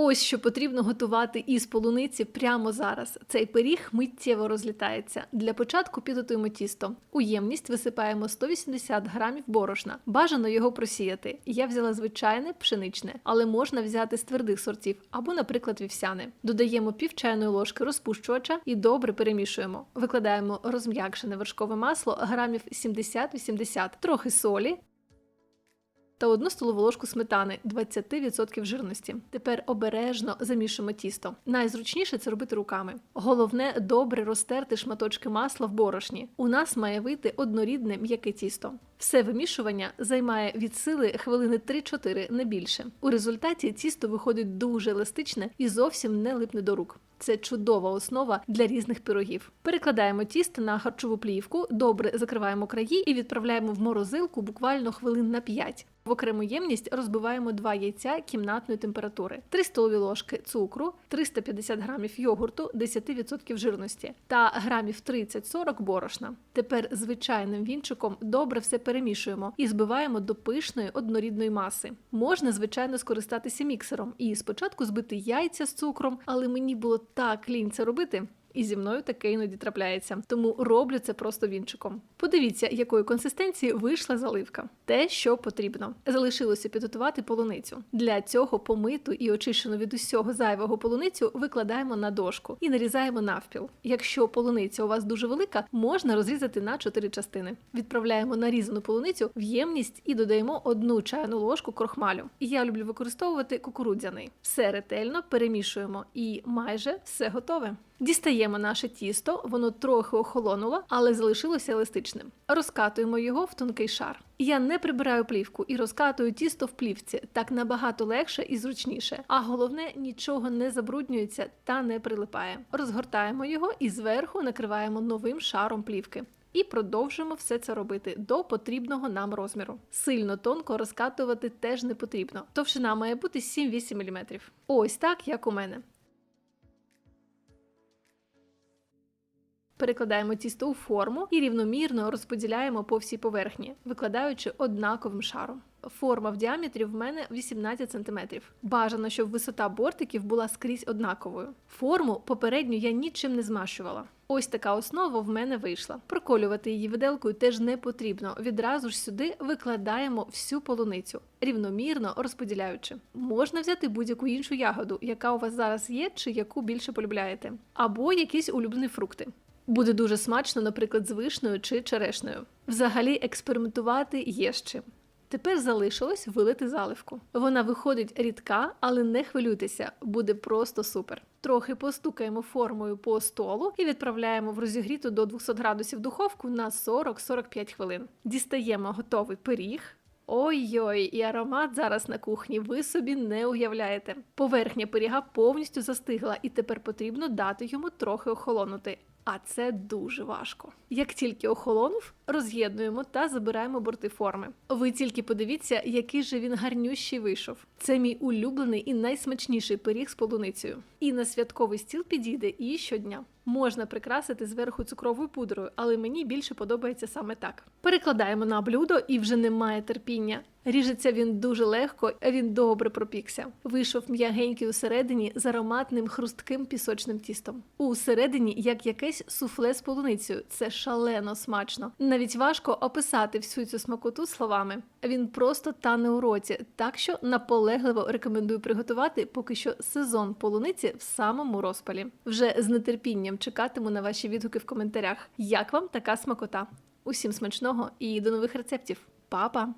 Ось що потрібно готувати із полуниці прямо зараз. Цей пиріг миттєво розлітається. Для початку підготуємо тісто. У ємність висипаємо 180 грамів борошна. Бажано його просіяти. Я взяла звичайне пшеничне, але можна взяти з твердих сортів або, наприклад, вівсяне. Додаємо пів чайної ложки розпущувача і добре перемішуємо. Викладаємо розм'якшене вершкове масло грамів 70-80, трохи солі, та одну столову ложку сметани 20% жирності. Тепер обережно замішуємо тісто. Найзручніше це робити руками. Головне добре розтерти шматочки масла в борошні. У нас має вийти однорідне м'яке тісто. Все вимішування займає від сили хвилини 3-4, не більше. У результаті тісто виходить дуже еластичне і зовсім не липне до рук. Це чудова основа для різних пирогів. Перекладаємо тісто на харчову плівку, добре закриваємо краї і відправляємо в морозилку буквально хвилин на 5. В окрему ємність розбиваємо 2 яйця кімнатної температури, 3 столові ложки цукру, 350 грамів йогурту 10% жирності та грамів 30-40 борошна. Тепер звичайним вінчиком добре все перемішуємо і збиваємо до пишної однорідної маси. Можна, звичайно, скористатися міксером і спочатку збити яйця з цукром, але мені було так лінь це робити. І зі мною таке іноді трапляється, тому роблю це просто вінчиком. Подивіться, якої консистенції вийшла заливка. Те, що потрібно. Залишилося підготувати полуницю. Для цього помиту і очищену від усього зайвого полуницю викладаємо на дошку і нарізаємо навпіл. Якщо полуниця у вас дуже велика, можна розрізати на 4 частини. Відправляємо нарізану полуницю в ємність і додаємо одну чайну ложку крохмалю. Я люблю використовувати кукурудзяний. Все ретельно перемішуємо і майже все готове. Дістаємо наше тісто, воно трохи охолонуло, але залишилося еластичним. Розкатуємо його в тонкий шар. Я не прибираю плівку і розкатую тісто в плівці, так набагато легше і зручніше. А головне, нічого не забруднюється та не прилипає. Розгортаємо його і зверху накриваємо новим шаром плівки. І продовжуємо все це робити до потрібного нам розміру. Сильно тонко розкатувати теж не потрібно. Товщина має бути 7-8 мм. Ось так, як у мене. Перекладаємо тісто у форму і рівномірно розподіляємо по всій поверхні, викладаючи однаковим шаром. Форма в діаметрі в мене 18 см. Бажано, щоб висота бортиків була скрізь однаковою. Форму попередню я нічим не змащувала. Ось така основа в мене вийшла. Проколювати її виделкою теж не потрібно. Відразу ж сюди викладаємо всю полуницю, рівномірно розподіляючи. Можна взяти будь-яку іншу ягоду, яка у вас зараз є, чи яку більше полюбляєте, або якісь улюблені фрукти. Буде дуже смачно, наприклад, з вишнею чи черешнею. Взагалі експериментувати є з чим. Тепер залишилось вилити заливку. Вона виходить рідка, але не хвилюйтеся, буде просто супер. Трохи постукаємо формою по столу і відправляємо в розігріту до 200 градусів духовку на 40-45 хвилин. Дістаємо готовий пиріг. Ой-ой, і аромат зараз на кухні ви собі не уявляєте. Поверхня пиріга повністю застигла, і тепер потрібно дати йому трохи охолонути. А це дуже важко. Як тільки охолонув, роз'єднуємо та забираємо борти форми. Ви тільки подивіться, який же він гарнющий вийшов. Це мій улюблений і найсмачніший пиріг з полуницею. І на святковий стіл підійде і щодня. Можна прикрасити зверху цукровою пудрою, але мені більше подобається саме так. Перекладаємо на блюдо і вже немає терпіння. Ріжеться він дуже легко, він добре пропікся. Вийшов м'ягенький усередині з ароматним хрустким пісочним тістом. Усередині як якесь суфле з полуницею. Це шалено смачно. Навіть важко описати всю цю смакоту словами. Він просто тане у роті, так що наполегливо рекомендую приготувати поки що сезон полуниці в самому розпалі. Вже з нетерпінням чекатиму на ваші відгуки в коментарях. Як вам така смакота? Усім смачного і до нових рецептів. Па-па!